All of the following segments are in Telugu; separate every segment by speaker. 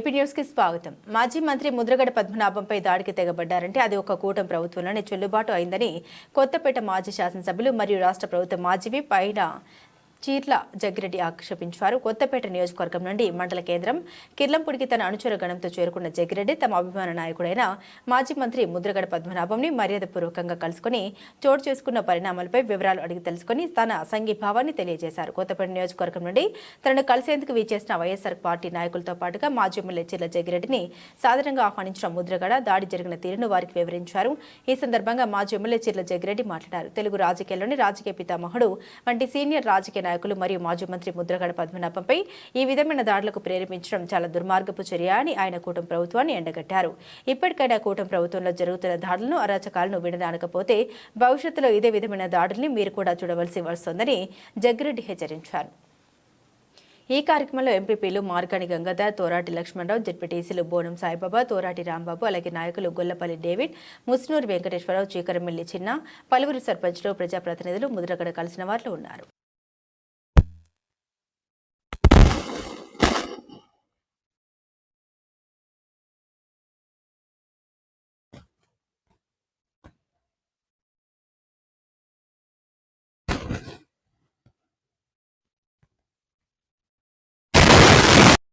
Speaker 1: ఏపీ న్యూస్కి స్వాగతం. మాజీ మంత్రి ముద్రగడ పద్మనాభంపై దాడికి తెగబడ్డారంటే అది ఒక కూటమి ప్రభుత్వంలోనే చెల్లుబాటు అయిందని కొత్తపేట మాజీ శాసనసభ్యులు మరియు రాష్ట్ర ప్రభుత్వ మాజీ పైన చీర్ల జగ్గిరెడ్డి ఆక్షేపించారు. కొత్తపేట నియోజకవర్గం నుండి మండల కేంద్రం కిర్లంపూడికి తన అనుచర గణంతో చేరుకున్న జగ్గిరెడ్డి తమ అభిమాన నాయకుడైన మాజీ మంత్రి ముద్రగడ పద్మనాభంని మర్యాదపూర్వకంగా కలుసుకుని చోటు చేసుకున్న పరిణామాలపై వివరాలు అడిగి తెలుసుకుని తన సంఘీభావాన్ని తెలియజేశారు. కొత్తపేట నియోజకవర్గం నుండి తనను కలిసేందుకు వీచేసిన వైఎస్ఆర్ పార్టీ నాయకులతో పాటుగా మాజీ ఎమ్మెల్యే చీర్ల జగ్గిరెడ్డిని సాధారణంగా ఆహ్వానించిన ముద్రగడ దాడి జరిగిన తీరును వారికి వివరించారు. ఈ సందర్భంగా మాజీ ఎమ్మెల్యే చీర్ల జగ్గిరెడ్డి మాట్లాడారు. తెలుగు రాజకీయాల్లోని రాజకీయ పితామహుడు వంటి సీనియర్ రాజకీయ నాయకులు మరియు మాజీ మంత్రి ముద్రగడ పద్మనాభంపై ఈ విధమైన దాడులకు ప్రేరేపించడం చాలా దుర్మార్గపు చర్య అని ఆయన కూటమి ప్రభుత్వాన్ని ఎండగట్టారు. ఇప్పటికైనా కూటమి ప్రభుత్వంలో జరుగుతున్న దాడులను అరాచకాలను విడనాడకపోతే భవిష్యత్తులో ఇదే విధమైన దాడుల్ని మీరు కూడా చూడవలసి వస్తోందని జగ్గిరెడ్డి హెచ్చరించారు. ఈ కార్యక్రమంలో ఎంపీపీలు మార్గాని గంగాధర్ తోరాటి లక్ష్మణరావు జడ్పీటీసీలు బోనం సాయిబాబా తోరాటి రాంబాబు అలాగే నాయకులు గొల్లపల్లి డేవిడ్ ముస్నూరు వెంకటేశ్వరరావు చీకరమిల్లి చిన్న పలువురు సర్పంచ్లు ప్రజాప్రతినిధులు ముద్రగడ కలిసిన వారు ఉన్నారు.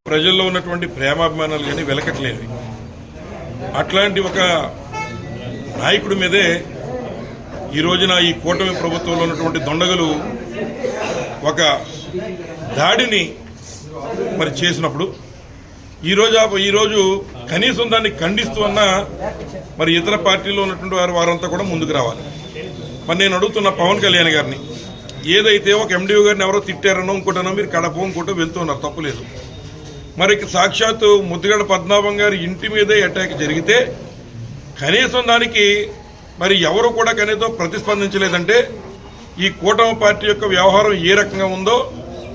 Speaker 2: ప్రజల్లో ఉన్నటువంటి ప్రేమాభిమానాలు కానీ వెలకట్లేవి అట్లాంటి ఒక నాయకుడి మీదే ఈ రోజున ఈ కూటమి ప్రభుత్వంలో ఉన్నటువంటి దొండగలు ఒక దాడిని మరి చేసినప్పుడు ఈరోజు ఈరోజు కనీసం దాన్ని ఖండిస్తూ అన్న మరి ఇతర పార్టీలో ఉన్నటువంటి వారు వారంతా కూడా ముందుకు రావాలి. మరి నేను అడుగుతున్న పవన్ కళ్యాణ్ గారిని ఏదైతే ఒక ఎండిఓ గారిని ఎవరో తిట్టారనో ఇంకోటనో మీరు కడప ఇంకోటో వెళ్తున్నారు తప్పులేదు మరి సాక్షాత్తు ముద్దుగడ పద్మనాభం గారి ఇంటి మీదే అటాక్ జరిగితే కనీసం దానికి మరి ఎవరు కూడా కనీసం ప్రతిస్పందించలేదంటే ఈ కూటమి పార్టీ యొక్క వ్యవహారం ఏ రకంగా ఉందో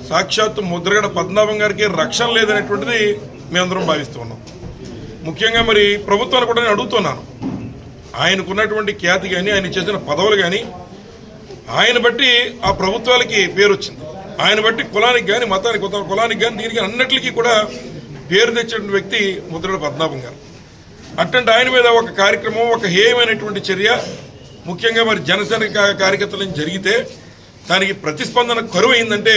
Speaker 2: సాక్షాత్తు ముద్రగడ పద్మనాభం గారికి రక్షణ లేదనేటువంటిది మేమందరం భావిస్తున్నాం ముఖ్యంగా మరి ప్రభుత్వాలు కూడా నేను అడుగుతున్నాను. ఆయనకున్నటువంటి ఖ్యాతి కానీ ఆయన చేసిన పదవులు కానీ ఆయన బట్టి ఆ ప్రభుత్వాలకి పేరు వచ్చింది ఆయన బట్టి కులానికి కానీ మతానికి కులానికి కానీ దీనికి అన్నిటికీ కూడా పేరు తెచ్చిన వ్యక్తి ముద్రగడ పద్మనాభం గారు. అట్లాంటి ఆయన మీద ఒక కార్యక్రమం ఒక హేయమైనటువంటి చర్య ముఖ్యంగా మరి జనసేన కా- కార్యకర్తల నుంచి జరిగితే దానికి ప్రతిస్పందన కరువు అయిందంటే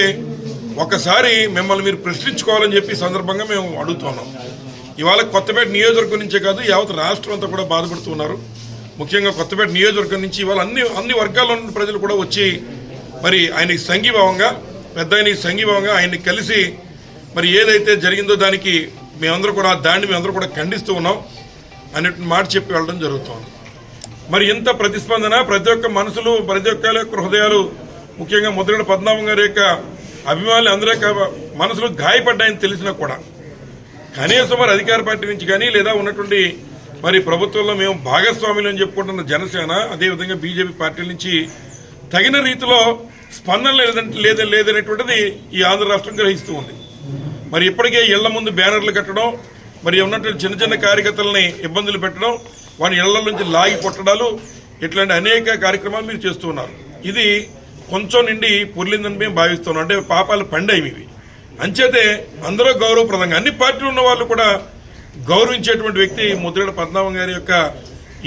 Speaker 2: ఒకసారి మిమ్మల్ని మీరు ప్రశ్నించుకోవాలని చెప్పి సందర్భంగా మేము అడుగుతున్నాం ఇవాళ కొత్తపేట నియోజకవర్గం నుంచే కాదు యావత్ రాష్ట్రం అంతా కూడా బాధపడుతున్నారు ముఖ్యంగా కొత్తపేట నియోజకవర్గం నుంచి ఇవాళ అన్ని అన్ని వర్గాల్లో ఉన్న ప్రజలు కూడా వచ్చి మరి ఆయనకి సంఘీభావంగా పెద్ద ఆయన సంఘీభావంగా ఆయన్ని కలిసి మరి ఏదైతే జరిగిందో దానికి మేమందరూ కూడా దాన్ని మేమందరూ కూడా ఖండిస్తూ ఉన్నాం అన్నట్టు మాట చెప్పి వెళ్ళడం జరుగుతోంది. మరి ఇంత ప్రతిస్పందన ప్రతి ఒక్క మనసులు ప్రతి ఒక్కరి యొక్క హృదయాలు ముఖ్యంగా ముద్రగడ పద్మనాభం గారి యొక్క అభిమానులు అందరి యొక్క మనసులు గాయపడ్డాయని తెలిసినా కూడా కనీసం మరి అధికార పార్టీ నుంచి కానీ లేదా ఉన్నటువంటి మరి ప్రభుత్వంలో మేము భాగస్వాములు అని చెప్పుకుంటున్న జనసేన అదేవిధంగా బీజేపీ పార్టీ నుంచి తగిన రీతిలో స్పందన లేదంటే లేద లేదనేటువంటిది ఈ ఆంధ్ర రాష్ట్రం గ్రహిస్తూ ఉంది. మరి ఇప్పటికే ఇళ్ళ ముందు బ్యానర్లు కట్టడం మరి ఉన్నటువంటి చిన్న చిన్న కార్యకర్తలని ఇబ్బందులు పెట్టడం వాని ఇళ్ళ నుంచి లాగి కొట్టడాలు ఇట్లాంటి అనేక కార్యక్రమాలు మీరు చేస్తూ ఉన్నారు. ఇది కొంచెం నిండి పొర్లిందని మేము భావిస్తున్నాం. అంటే పాపాలు పండాయి ఇవి. అంచేతే అందరూ గౌరవప్రదంగా అన్ని పార్టీలు ఉన్న వాళ్ళు కూడా గౌరవించేటువంటి వ్యక్తి ముద్రగడ పద్మనాభం గారి యొక్క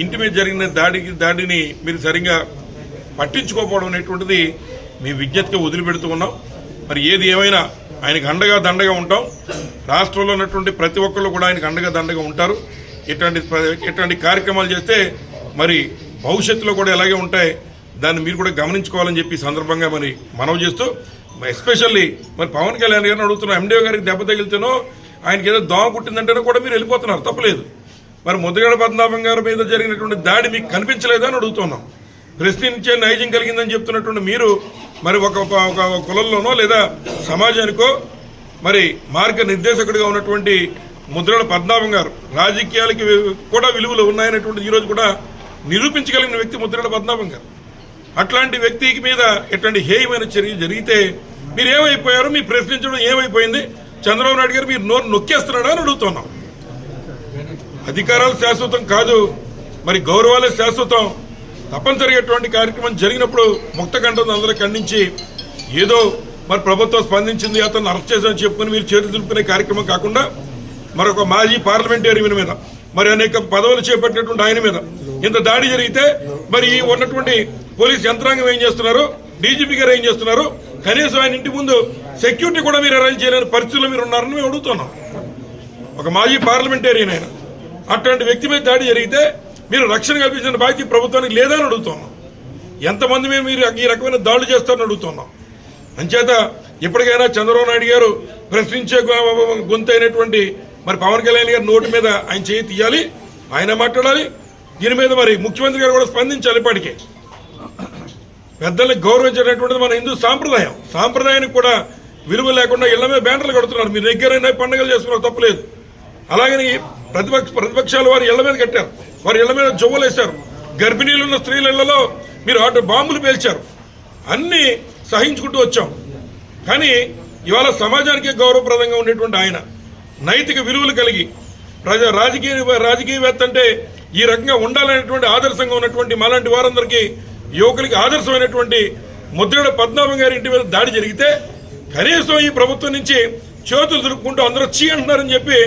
Speaker 2: ఇంటి మీద జరిగిన దాడికి దాడిని మీరు సరిగా పట్టించుకోకపోవడం అనేటువంటిది మీ విజ్ఞతగా వదిలిపెడుతూ ఉన్నాం మరి ఏది ఏమైనా ఆయనకు అండగా దండగా ఉంటాం. రాష్ట్రంలో ఉన్నటువంటి ప్రతి ఒక్కళ్ళు కూడా ఆయనకు అండగా దండగా ఉంటారు. ఇట్లాంటి ఎటువంటి ఇట్లాంటి కార్యక్రమాలు చేస్తే మరి భవిష్యత్తులో కూడా ఎలాగే ఉంటాయి దాన్ని మీరు కూడా గమనించుకోవాలని చెప్పి సందర్భంగా మరి మనవి చేస్తూ ఎస్పెషల్లీ మరి పవన్ కళ్యాణ్ గారిని అడుగుతున్నాం ఎండిఓ గారికి దెబ్బ తగిలితేనో ఆయనకి ఏదో దోమ కుట్టిందంటేనో కూడా మీరు వెళ్ళిపోతున్నారు. తప్పలేదు. మరి ముద్రగడ పద్మనాభం గారి మీద జరిగినటువంటి దాడి మీకు కనిపించలేదని అడుగుతున్నాం. ప్రశ్నించే నైజం కలిగిందని చెప్తున్నటువంటి మీరు మరి ఒక ఒక- కులంలోనో లేదా సమాజానికో మరి మార్గ నిర్దేశకుడిగా ఉన్నటువంటి ముద్రల పద్మనాభం గారు రాజకీయాలకి కూడా విలువలు ఉన్నాయనేటువంటి ఈరోజు కూడా నిరూపించగలిగిన వ్యక్తి ముద్రల పద్మనాభం గారు. అట్లాంటి వ్యక్తికి మీద ఎట్లాంటి హేయమైన చర్య జరిగితే మీరు ఏమైపోయారు మీ ప్రశ్నించడం ఏమైపోయింది? చంద్రబాబు నాయుడు గారు మీరు నోరు నొక్కేస్తున్నాడా అని అడుగుతున్నాం. అధికారాలు శాశ్వతం కాదు మరి గౌరవాలే శాశ్వతం. తప్పనిసరిగటువంటి కార్యక్రమం జరిగినప్పుడు ముక్త కంఠం అందరూ ఖండించి ఏదో మరి ప్రభుత్వం స్పందించింది అతను అరెస్ట్ చేశామని చెప్పుకుని మీరు చేతులు దులుపుకునే కార్యక్రమం కాకుండా మరొక మాజీ పార్లమెంటేరియన్ మీద మరి అనేక పదవులు చేపట్టినటువంటి ఆయన మీద. ఇంత దాడి జరిగితే మరి ఈ ఉన్నటువంటి పోలీస్ యంత్రాంగం ఏం చేస్తున్నారు? డీజీపీ గారు ఏం చేస్తున్నారు? కనీసం ఆయన ఇంటి ముందు సెక్యూరిటీ కూడా మీరు అరేంజ్ చేయలేని పరిస్థితుల్లో మీరు ఉన్నారని మేము అడుగుతున్నాం. ఒక మాజీ పార్లమెంటేరియన్ ఆయన. అట్లాంటి వ్యక్తి మీద దాడి జరిగితే మీరు రక్షణ కల్పించిన బాధ్యత ప్రభుత్వానికి లేదని అడుగుతున్నాం. ఎంతమంది మీరు ఈ రకమైన దాడులు చేస్తారని అడుగుతున్నాం. అంచేత ఇప్పటికైనా చంద్రబాబు నాయుడు గారు ప్రశ్నించే గొంతైనటువంటి అయినటువంటి మరి పవన్ కళ్యాణ్ గారి నోటి మీద ఆయన చేయి తీయాలి ఆయన మాట్లాడాలి. దీని మీద మరి ముఖ్యమంత్రి గారు కూడా స్పందించాలి ఇప్పటికే. పెద్దల్ని గౌరవించేటటువంటిది మన హిందూ సాంప్రదాయం. సాంప్రదాయానికి కూడా విలువ లేకుండా ఇళ్ళ మీద బ్యానర్లు కడుతున్నారు. మీరు దగ్గరైనా పండుగలు చేసుకున్నారు తప్పలేదు. అలాగని ప్రతిపక్ష ప్రతిపక్షాలు వారి ఇళ్ళ మీద కట్టారు. వారి ఇళ్ళ మీద జొవ్వలు గర్భిణీలున్న గర్భిణీలు ఉన్న స్త్రీల ఇళ్ళలో మీరు అటు బాంబులు పేల్చారు. అన్నీ సహించుకుంటూ వచ్చాం. కానీ ఇవాళ సమాజానికి గౌరవప్రదంగా ఉండేటువంటి ఆయన నైతిక విలువలు కలిగి ప్రజా రాజకీయ రాజకీయవేత్త అంటే ఈ రకంగా ఉండాలనేటువంటి ఆదర్శంగా ఉన్నటువంటి మాలాంటి వారందరికీ యువకులకి ఆదర్శమైనటువంటి ముద్రడ పద్మనాభం గారి ఇంటి మీద దాడి జరిగితే కనీసం ఈ ప్రభుత్వం నుంచి చేతులు దులుపుకుంటూ అందరూ చీ అంటున్నారని చెప్పి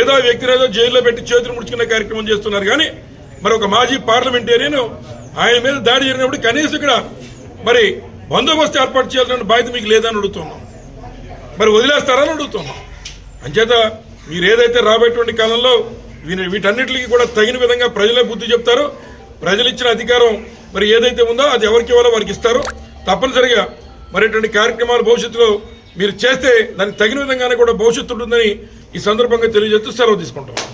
Speaker 2: ఏదో వ్యక్తిని ఏదో జైల్లో పెట్టి చేతులు ముడుచుకునే కార్యక్రమం చేస్తున్నారు. కానీ మరి ఒక మాజీ పార్లమెంటేరియన్ ఆయన మీద దాడి జరిగినప్పుడు కనీసం ఇక్కడ మరి బందోబస్తు ఏర్పాటు చేయాలన్న బాధ్యత మీకు లేదని అడుగుతున్నాం. మరి వదిలేస్తారని అడుగుతున్నాం. అంచేత మీరు ఏదైతే రాబోయేటువంటి కాలంలో వీటన్నిటికీ కూడా తగిన విధంగా ప్రజలే బుద్ధి చెప్తారు ప్రజలు ఇచ్చిన అధికారం మరి ఏదైతే ఉందో అది ఎవరికి ఇవ్వాలో వారికి ఇస్తారు. తప్పనిసరిగా మరి ఇటువంటి కార్యక్రమాలు భవిష్యత్తులో మీరు చేస్తే దానికి తగిన విధంగానే కూడా భవిష్యత్తు ఉంటుందని ఈ సందర్భంగా తెలియజేస్తూ సెలవు తీసుకుంటాం